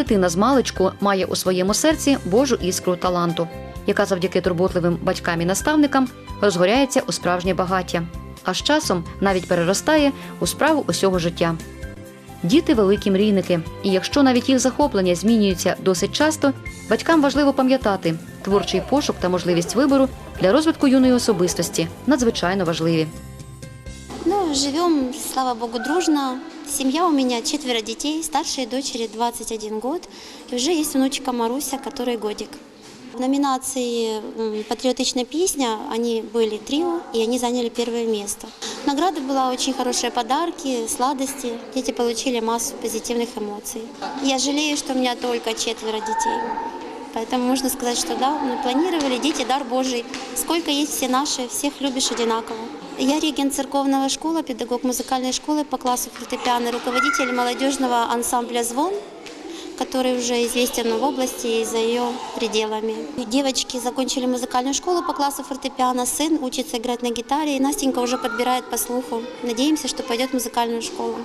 Дитина з маличку має у своєму серці Божу іскру таланту, яка завдяки турботливим батькам і наставникам розгоряється у справжнє багаття, а з часом навіть переростає у справу усього життя. Діти великі мрійники, і якщо навіть їх захоплення змінюються досить часто, батькам важливо пам'ятати, творчий пошук та можливість вибору для розвитку юної особистості надзвичайно важливі. Ну, живем, слава богу, дружно. Семья у меня четверо детей, старшей дочери 21 год. И уже есть внучка Маруся, которой годик. В номинации «Патриотичная песня» они были трио, и они заняли первое место. Награда была очень хорошие подарки, сладости. Дети получили массу позитивных эмоций. Я жалею, что у меня только четверо детей. Поэтому можно сказать, что да, мы планировали, дети – дар Божий. Сколько есть все наши, всех любишь одинаково. Я регент церковного школы, педагог музыкальной школы по классу фортепиано, руководитель молодежного ансамбля «Звон», который уже известен в области и за ее пределами. Девочки закончили музыкальную школу по классу фортепиано, сын учится играть на гитаре, и Настенька уже подбирает по слуху. Надеемся, что пойдет в музыкальную школу.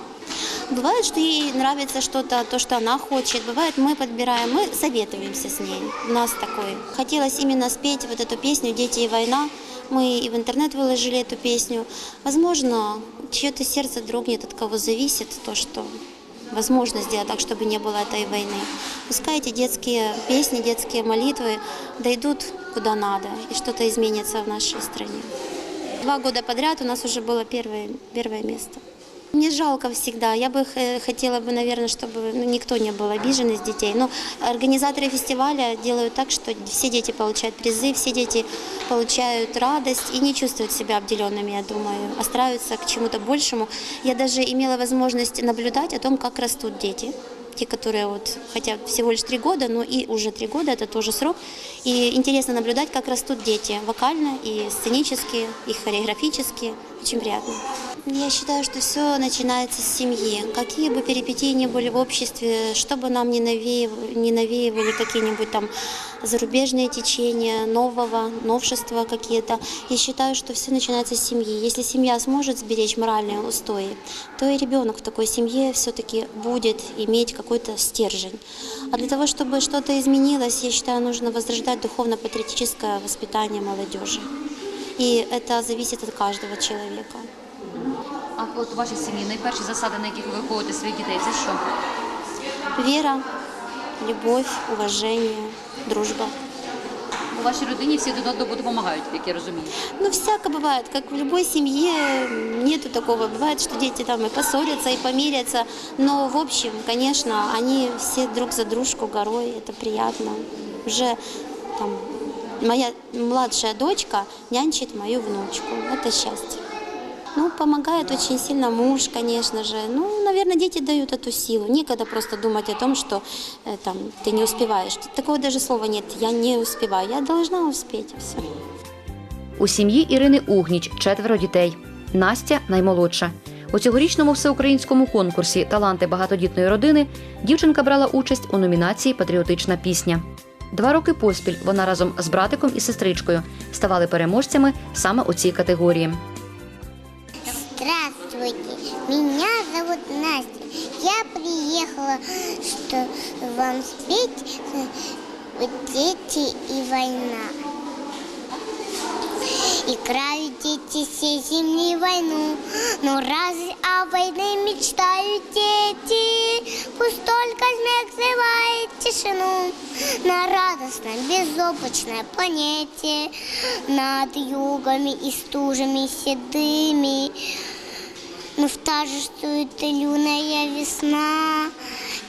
Бывает, что ей нравится что-то, то, что она хочет. Бывает, мы подбираем, мы советуемся с ней. У нас такой. Хотелось именно спеть вот эту песню «Дети и война». Мы и в интернет выложили эту песню. Возможно, чье-то сердце дрогнет, от кого зависит то, что возможно сделать так, чтобы не было этой войны. Пускай эти детские песни, детские молитвы дойдут куда надо, и что-то изменится в нашей стране. Два года подряд у нас уже было первое, первое место. Мне жалко всегда. Я бы х- хотела бы, наверное, чтобы ну, никто не был обижен из детей. Но организаторы фестиваля делают так, что все дети получают призы, все дети получают радость и не чувствуют себя обделенными, я думаю, а стараются к чему-то большему. Я даже имела возможность наблюдать о том, как растут дети те, которые вот, хотя всего лишь три года, но и уже три года, это тоже срок. И интересно наблюдать, как растут дети вокально и сценически, и хореографически. Очень приятно. Я считаю, что все начинается с семьи. Какие бы перипетии ни были в обществе, что бы нам не навеивали, не навеивали какие-нибудь там зарубежные течения, нового, новшества какие-то. Я считаю, что все начинается с семьи. Если семья сможет сберечь моральные устои, то и ребенок в такой семье все-таки будет иметь какой-то стержень. А для того, чтобы что-то изменилось, я считаю, нужно возрождать духовно-патриотическое воспитание молодежи. И это зависит от каждого человека. А от вашій сім'ї найперші засади, на яких ви виховуєте своїх дітей, це що? Вера, любовь, уважение, дружба. У вашій родині всі один одному допомагають, як я розумію. Ну, всяко бывает, как в любой семье, нету такого. Бывает, что дети там и поссорятся, и помирятся, но в общем, конечно, они все друг за дружку горой, это приятно. Уже там моя младшая дочка нянчит мою внучку, это счастье. Ну, помогает очень сильно муж, конечно же. Ну, наверное, дети дают эту силу. Некогда просто думать о том, что э, там, ты не успеваешь. Такого даже слова нет. Я не успеваю. Я должна успеть. и Все. У сім'ї Ірини Угніч четверо дітей. Настя наймолодша. У цьогорічному всеукраїнському конкурсі Таланти багатодітної родини дівчинка брала участь у номінації Патріотична пісня. Два роки поспіль вона разом з братиком і сестричкою ставали переможцями саме у цій категорії. Здравствуйте, меня зовут Настя. Я приехала, что вам спеть э, «Дети и война». Играют дети всей земли войну, но разве о войне мечтают дети? Пусть только снег срывает тишину на радостной безоблачной планете, над югами и стужами седыми. Но втажествует люная весна,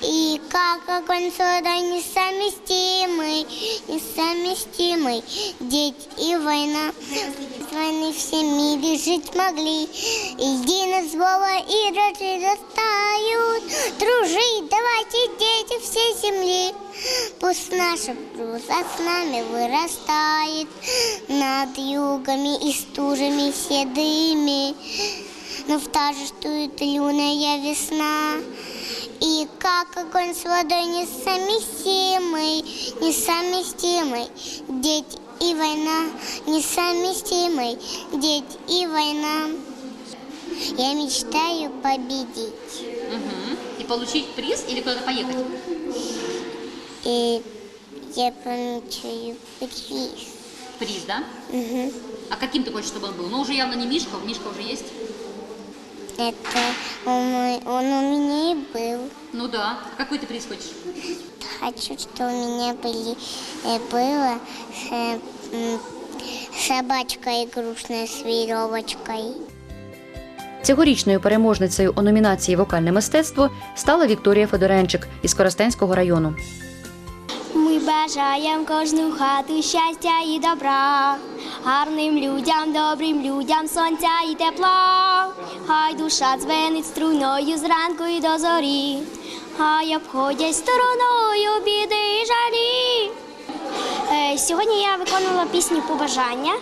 и как огонь с водой несовместимый, несовместимый. Дети и война, с войны все мире жить могли. Едино злого и растают. Дружить давайте, дети всей земли. Пусть наша круза с нами вырастает над югами и стужами седыми. Но втажествует люная весна, и как огонь с водой несовместимый, несовместимый. Дети и война, несовместимый. Дети и война. Я мечтаю победить. І отримати приз, або куди поїхати? И я помечаю приз. Приз, да? Мгм. А каким ты хочешь, чтобы он был? Ну, уже явно не Мишка, Мишка уже есть. Это он, он у меня и был. Ну да. А какой ты приз хочешь? Хочу, что у меня были, э, было э, м, собачка игрушная с веревочкой. Цьогорічною переможницею у номінації Вокальне мистецтво стала Вікторія Федоренчик із Коростенського району. Ми бажаємо кожну хату щастя і добра, гарним людям, добрим людям, сонця і тепла. Хай душа дзвенить струною зранку і до зорі, хай обходять стороною біди і жалі. Е, Сьогодні я виконувала пісню побажання.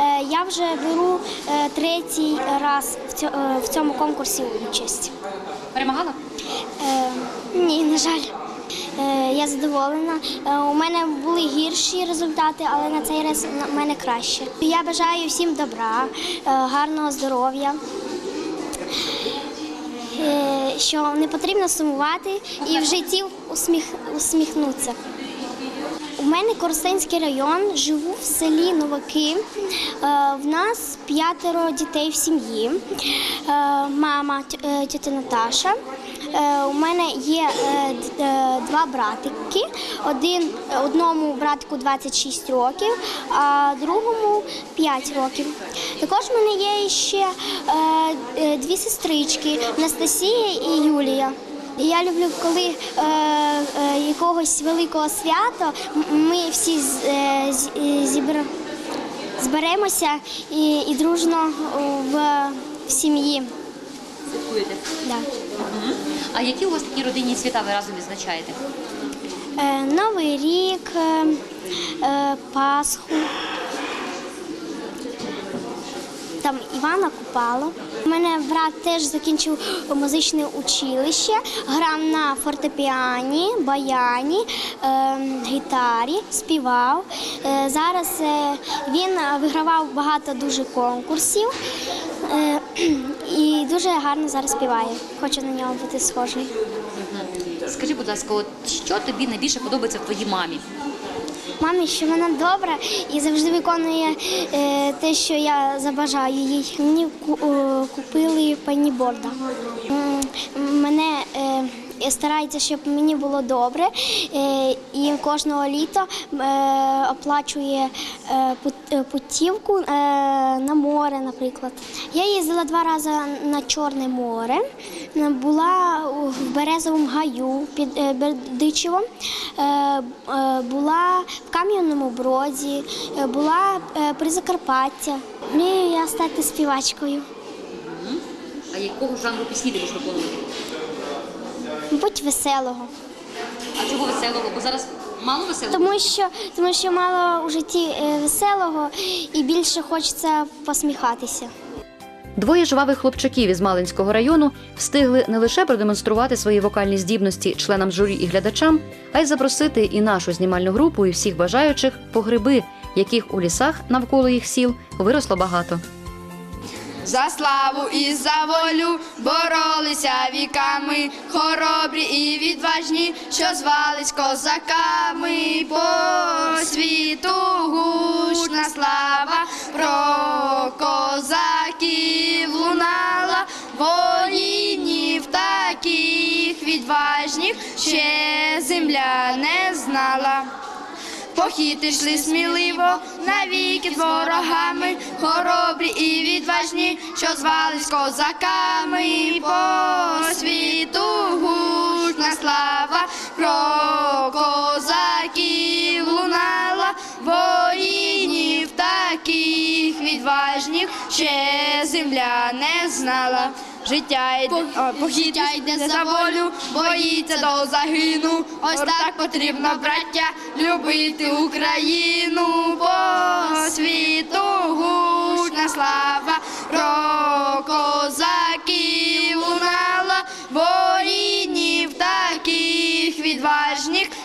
Е, Я вже беру е, третій раз в цьо- в цьому конкурсі участь. Перемагала? Ні, на жаль. Е, я задоволена. Е, у мене були гірші результати, але на цей раз на мене краще. Я бажаю всім добра, е, гарного здоров'я. Що не потрібно сумувати і в житті усміх, усміхнутися. У мене Коростенський район, живу в селі Новаки. В нас п'ятеро дітей в сім'ї. Мама тітя Наташа. Е, У мене є е, е, два братики. Один, одному братику 26 років, а другому 5 років. Також в мене є ще дві сестрички Анастасія і Юлія. Я люблю, коли е, е, якогось великого свята ми всі з- е, з- е, зібра- зберемося і, і дружно в, в сім'ї. Святкуєте. Да. А які у вас такі родинні свята ви разом відзначаєте? Е, Новий рік, е, е, Пасху. Там Івана Купала. У мене брат теж закінчив музичне училище, грав на фортепіані, баяні, е, гітарі, співав. Е, зараз е, він вигравав багато дуже конкурсів е, і дуже гарно зараз співає. Хочу на нього бути схожий. Скажи, будь ласка, от що тобі найбільше подобається в твоїй мамі? Мамі, що вона добра і завжди виконує е, те, що я забажаю їй. Мені ку- купили пані Борда. Мене старається, щоб мені було добре, е, і кожного літа е, оплачує е, пут- путівку на море, наприклад. Я їздила два рази на Чорне море, була в Березовому гаю під Бердичевом, була в Кам'яному Броді, була при Закарпаття. Мрію я стати співачкою. А якого жанру пісні ти будеш виконувати? Мабуть, веселого. А чого веселого? Бо зараз мало веселого? Тому що, тому що мало у житті е, веселого і більше хочеться посміхатися. Двоє жвавих хлопчаків із Малинського району встигли не лише продемонструвати свої вокальні здібності членам журі і глядачам, а й запросити і нашу знімальну групу, і всіх бажаючих по гриби, яких у лісах навколо їх сіл виросло багато. За славу і за волю боролися віками, хоробрі і відважні, що звались козаками по світу гучна слава про козаків лунала, воїнів таких відважних ще земля не знала. Похід йшли сміливо навіки з ворогами, хоробрі і відважні, що звались козаками по світу гучна слава про козаків лунала, воїнів таких відважних ще земля не знала. Життя йде, о, похід йде за волю, боїться до загину. Ось так потрібно, браття, любити Україну по світу гучна слава про козаків лунала, воїнів таких відважних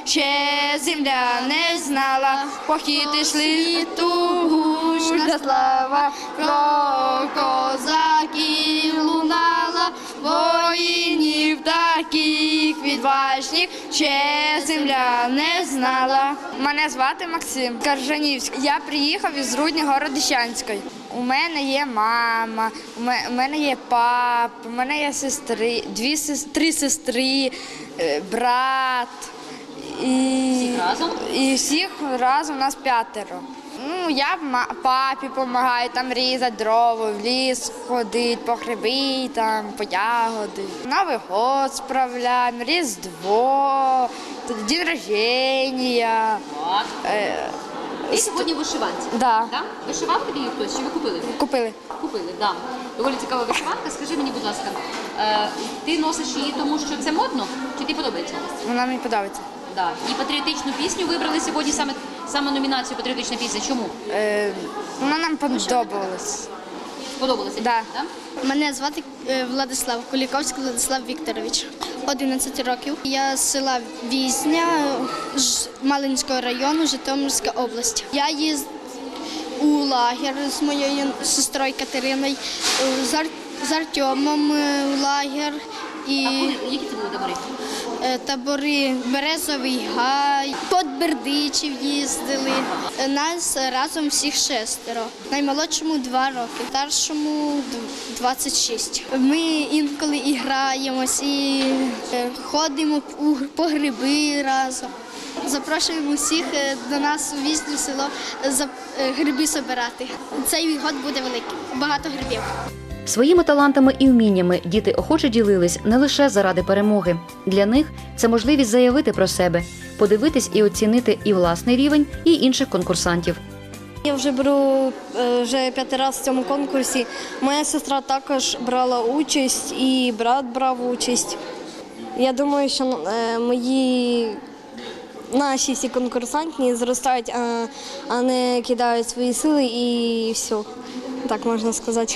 ще земля не знала. Похід ішли ту гучна слава про козаків лунала, воїнів таких відважних, ще земля не знала. Мене звати Максим Каржанівський. Я приїхав із Рудні Городищанської. У мене є мама, у мене є папа, у мене є сестри, дві сес- три сестри, е, брат. І, разом? і всіх разом нас п'ятеро. Ну, я папі допомагаю там різати дрова, в ліс ходить, по гриби, там, по ягоди. Новий год справляємо, Різдво, день рождення. Е, Ти сьогодні вишиванці. да, Да? Вишивав тобі хтось? Чи ви купили? купили. Купили, да. Доволі цікава вишиванка. Скажи мені, будь ласка, е, ти носиш її тому, що це модно, чи ти подобається? Вона мені подобається. Да. І патріотичну пісню вибрали сьогодні саме, саме номінацію Патріотична пісня. Чому? Е, вона нам подобалась. Сподобалося? Да. Мене звати е, Владислав Куліковський Владислав Вікторович. 11 років. Я з села Візня Ж- Малинського району, Житомирська область. Я їздив у лагер з моєю сестрою Катериною, е, з, Ар... з Артемом е, в лагер і Які це були табори? Е, табори Березовий гай, Подбердичів їздили. Е, Нас разом всіх шестеро. Наймолодшому два роки, старшому д- 26. Ми інколи і граємось, і е, ходимо по гриби разом. Запрошуємо всіх до нас у візлю село за гриби збирати. Цей год буде великий, багато грибів. Своїми талантами і вміннями діти охоче ділились не лише заради перемоги. Для них це можливість заявити про себе, подивитись і оцінити і власний рівень, і інших конкурсантів. Я вже беру е, вже п'ятий раз в цьому конкурсі. Моя сестра також брала участь і брат брав участь. Я думаю, що е, мої наші всі конкурсантні зростають, а, а не кидають свої сили і все. Так можна сказати.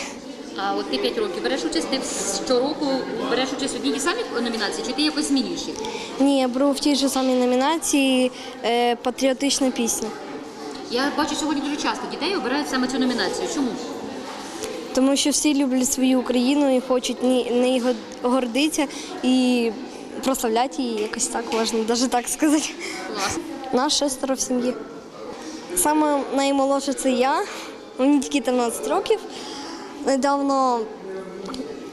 А от ти 5 років береш участь, ти щороку береш участь в одній самій номінації, чи ти якось змінюєш їх? Ні, я беру в тій ж самій номінації е, патріотична пісня. Я бачу сьогодні дуже часто дітей обирають саме цю номінацію. Чому? Тому що всі люблять свою Україну і хочуть ні- нею гордитися і прославляти її якось так можна, навіть так сказати. Клас. Нас шестеро в сім'ї. Саме наймолодша це я, мені тільки 13 років. Недавно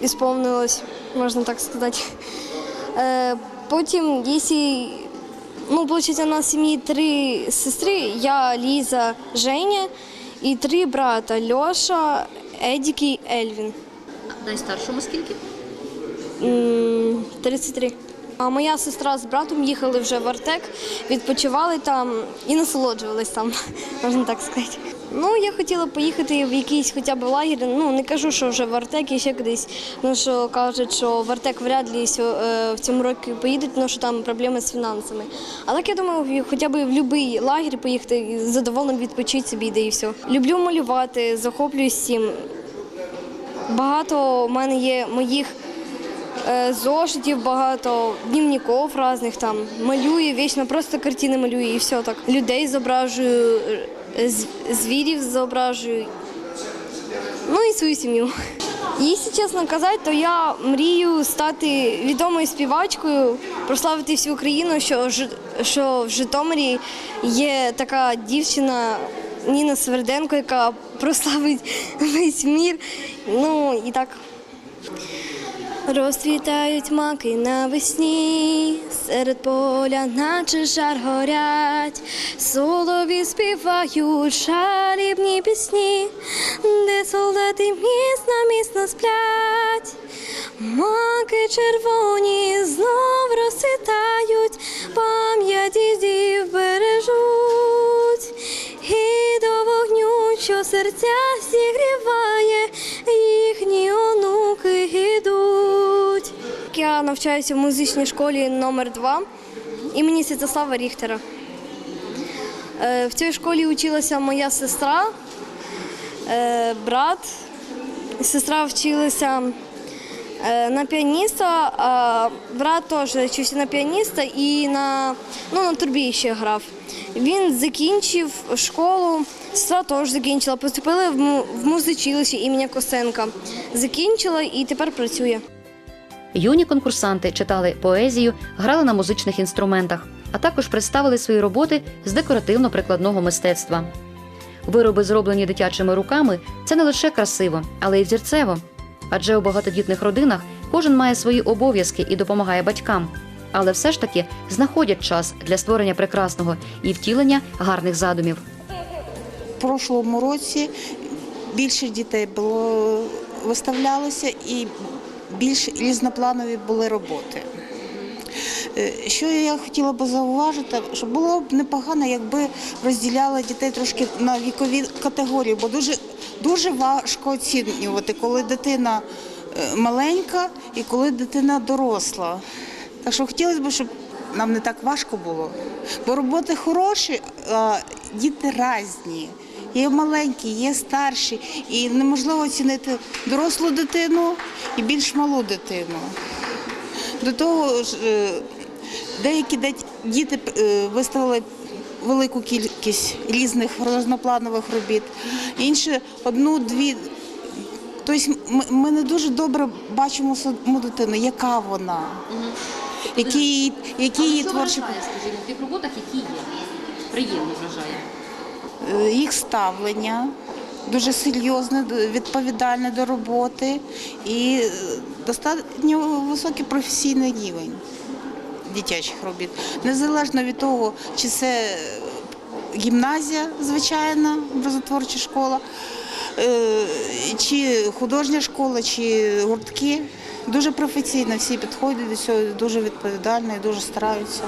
ісповнилось, можна так сказати. Е, потім, якщо, ну, виходить, у нас в сім'ї три сестри, я, Ліза, Женя і три брата Льоша, Едік і Ельвін. Найстаршому скільки? М, 33. А моя сестра з братом їхали вже в Артек, відпочивали там і насолоджувались там, можна так сказати. Ну, я хотіла поїхати в якийсь хоча б лагерь. Ну, не кажу, що вже в Артек і ще кудись. Ну, що кажуть, що в Артек вряд ли е, в цьому році поїдуть, тому що там проблеми з фінансами. А так я думаю, хоча б в будь-який лагерь поїхати, і задоволено відпочити собі, де і все. Люблю малювати, захоплююсь цим. Багато в мене є моїх е, зошитів, багато дневників різних там. Малюю вічно, просто картини малюю і все так. Людей зображую, звірів зображую. Ну і свою сім'ю. Якщо чесно казати, то я мрію стати відомою співачкою, прославити всю Україну, що, що в Житомирі є така дівчина Ніна Сверденко, яка прославить весь мір. Ну і так. Розцвітають маки навесні, серед поля, наче жар горять, солові співають шалібні пісні, де солдати міцно, міцно сплять, маки червоні знов розцвітають, пам'ять дідів бережуть, до вогню, що серця зігріває, їхні онуки йдуть. Я навчаюся в музичній школі номер 2 імені Святослава Ріхтера. Е, В цій школі училася моя сестра, е, брат. Сестра вчилася на піаніста, брат теж вчився на піаніста і на, ну, на трубі ще грав. Він закінчив школу, сестра теж закінчила, поступили в му- в музичилище імені Косенка. Закінчила і тепер працює. Юні конкурсанти читали поезію, грали на музичних інструментах, а також представили свої роботи з декоративно-прикладного мистецтва. Вироби, зроблені дитячими руками, це не лише красиво, але й взірцево. Адже у багатодітних родинах кожен має свої обов'язки і допомагає батькам. Але все ж таки знаходять час для створення прекрасного і втілення гарних задумів. В прошлому році більше дітей було виставлялося і більш різнопланові були роботи. Е, Що я хотіла би зауважити, що було б непогано, якби розділяли дітей трошки на вікові категорії, бо дуже, дуже важко оцінювати, коли дитина е, маленька і коли дитина доросла. Так що хотілося б, щоб нам не так важко було. Бо роботи хороші, а діти різні. Є маленькі, є старші, і неможливо оцінити дорослу дитину і більш малу дитину. До того ж, е, деякі діти е, виставили велику кількість різних різнопланових робіт, інші одну-дві. Тобто ми, не дуже добре бачимо саму дитину, яка вона, які, її- які її творчі скажімо, в тих роботах, які є? Приємно вражає. Е, їх ставлення дуже серйозне, відповідальне до роботи і е, достатньо високий професійний рівень дитячих робіт. Незалежно від того, чи це гімназія звичайна, образотворча школа, е, чи художня школа, чи гуртки. Дуже професійно всі підходять до цього, дуже відповідально і дуже стараються.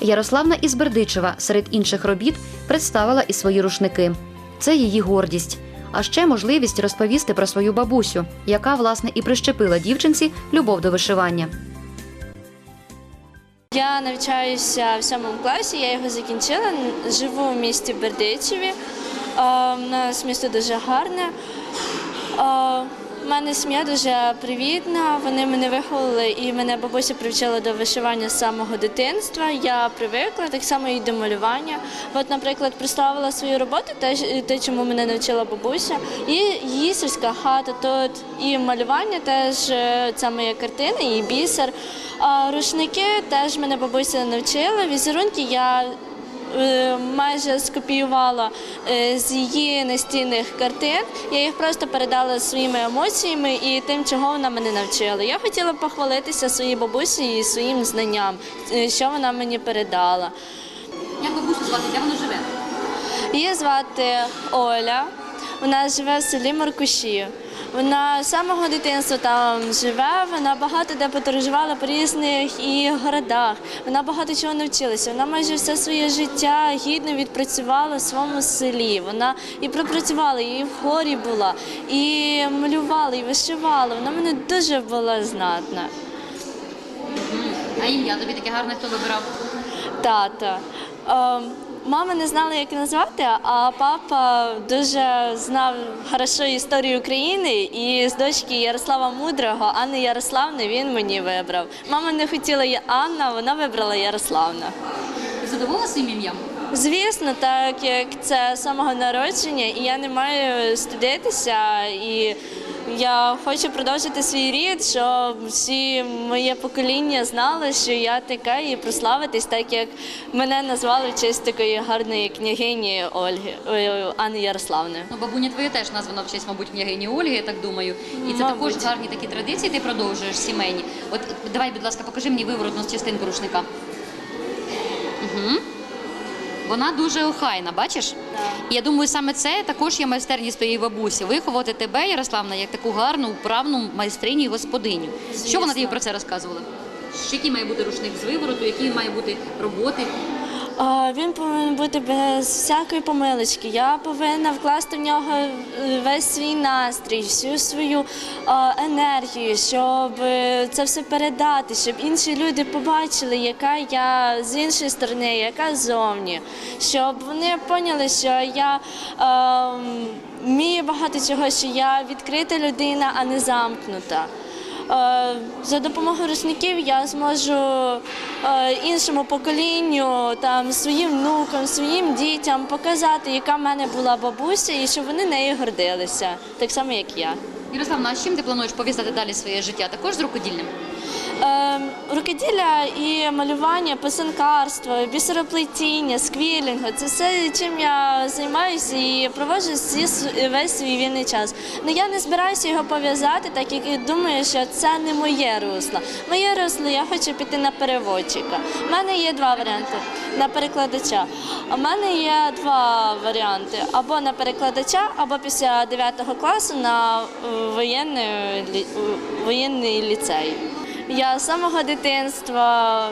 Ярославна із Бердичева серед інших робіт представила і свої рушники. Це її гордість. А ще можливість розповісти про свою бабусю, яка власне і прищепила дівчинці любов до вишивання. Я навчаюся в сьомому класі, я його закінчила. Живу в місті Бердичеві. У нас місто дуже гарне. У мене сім'я дуже привітна. Вони мене виховали і мене бабуся привчила до вишивання з самого дитинства. Я привикла так само і до малювання. От, наприклад, представила свою роботу, те, те, чому мене навчила бабуся. І її сільська хата тут і малювання теж е, це моя картина, і бісер. А рушники теж мене бабуся навчила. Візерунки я майже скопіювала е, з її настінних картин. Я їх просто передала своїми емоціями і тим, чого вона мене навчила. Я хотіла похвалитися своїй бабусі і своїм знанням, е, що вона мені передала. Як бабусю звати, де вона живе? Її звати Оля. Вона живе в селі Маркуші. Вона з самого дитинства там живе, вона багато де подорожувала по різних і городах. Вона багато чого навчилася. Вона майже все своє життя гідно відпрацювала в своєму селі. Вона і пропрацювала, і в хорі була, і малювала, і вишивала. Вона мене дуже була знатна. А ім'я тобі таке гарне, хто вибирав? Тата. Мама не знала, як назвати, а папа дуже знав хорошо історію України. І з дочки Ярослава Мудрого, Анни Ярославни, він мені вибрав. Мама не хотіла Анна, вона вибрала Ярославна. Задоволена своїм ім'ям? Звісно, так як це з самого народження, і я не маю стидитися. І я хочу продовжити свій рід, щоб всі моє покоління знали, що я така, і прославитись, так як мене назвали в честь такої гарної княгині Ольги ой, Анни Ярославни. Ну, бабуня твоя теж названа в честь, мабуть, княгині Ольги, я так думаю. І це Мабуть. також гарні такі традиції, ти продовжуєш сімейні. От давай, будь ласка, покажи мені виворотну частинку рушника. Угу. Вона дуже охайна, бачиш? Я думаю, саме це також є майстерність твоєї бабусі. Виховати тебе, Ярославна, як таку гарну, вправну майстриню і господиню. Що вона тобі про це розказувала? Який має бути рушник з вивороту, які має бути роботи? Він повинен бути без всякої помилочки. Я повинна вкласти в нього е, весь свій настрій, всю свою енергію, щоб е, це все передати, щоб інші люди побачили, яка я з іншої сторони, яка ззовні, щоб вони поняли, що я ем, вмію багато чого, що я відкрита людина, а не замкнута. Е, За допомогою рушників я зможу е, іншому поколінню, там своїм внукам, своїм дітям показати, яка в мене була бабуся, і щоб вони нею гордилися, так само як я. Ярославна, а з чим ти плануєш пов'язати далі своє життя? Також з рукодільним? Е, рукоділля і малювання, писанкарство, бісероплетіння, сквілінг це все, чим я займаюся і проводжу весь свій вільний час. Ну я не збираюся його пов'язати, так як і думаю, що це не моє русло. Моє русло я хочу піти на переводчика. У мене є два варіанти на перекладача. У мене є два варіанти: або на перекладача, або після 9 класу на е, воєнний, воєнний ліцей. Я з самого дитинства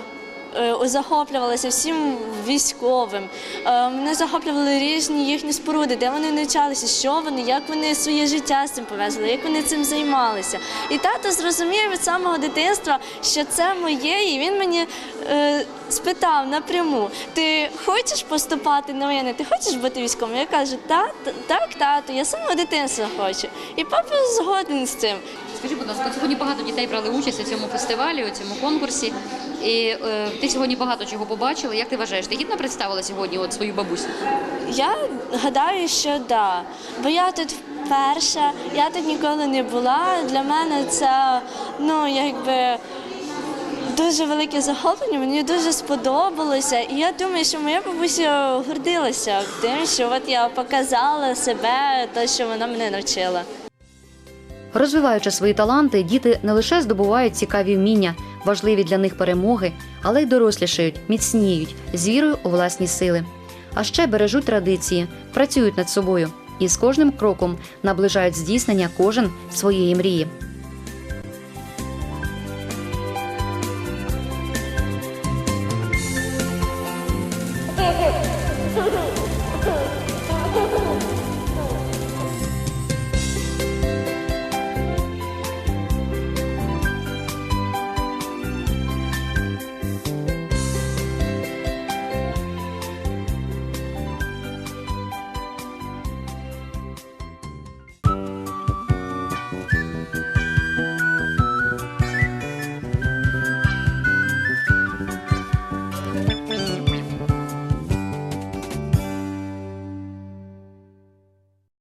е, захоплювалася всім військовим. Е, Мене захоплювали різні їхні споруди, де вони навчалися, що вони, як вони своє життя з цим пов'язали, як вони цим займалися. І тато зрозумів від самого дитинства, що це моє, і він мені е, спитав напряму: ти хочеш поступати на воєнне, ти хочеш бути військовим? Я кажу, так, так, тато, я з самого дитинства хочу. І папа згоден з цим. Скажи, будь ласка, сьогодні багато дітей брали участь у цьому фестивалі, у цьому конкурсі. І е, ти сьогодні багато чого побачила. Як ти вважаєш, ти гідно представила сьогодні от свою бабусю? Я гадаю, що да. Бо я тут вперше, я тут ніколи не була. Для мене це ну якби. Дуже велике захоплення, мені дуже сподобалося, і я думаю, що моя бабуся гордилася тим, що от я показала себе, те, що вона мене навчила. Розвиваючи свої таланти, діти не лише здобувають цікаві вміння, важливі для них перемоги, але й дорослішають, міцніють з вірою у власні сили. А ще бережуть традиції, працюють над собою і з кожним кроком наближають здійснення кожен своєї мрії.